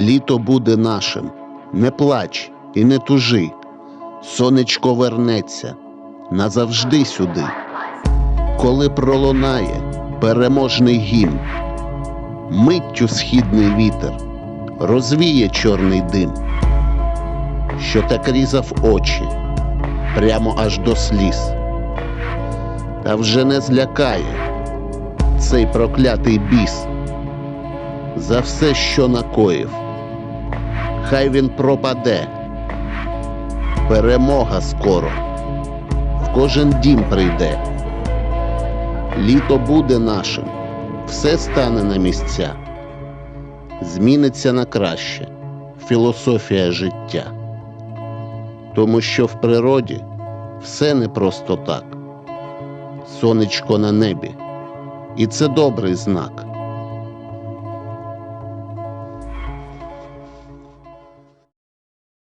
Літо буде нашим, не плач і не тужи. Сонечко вернеться назавжди сюди. Коли пролунає переможний гімн, миттю східний вітер розвіє чорний дим, що так різав очі прямо аж до сліз. Та вже не злякає цей проклятий біс за все, що накоїв. Хай він пропаде. Перемога скоро в кожен дім прийде. Літо буде нашим, все стане на місця, зміниться на краще філософія життя. Тому що в природі все не просто так. Сонечко на небі, і це добрий знак.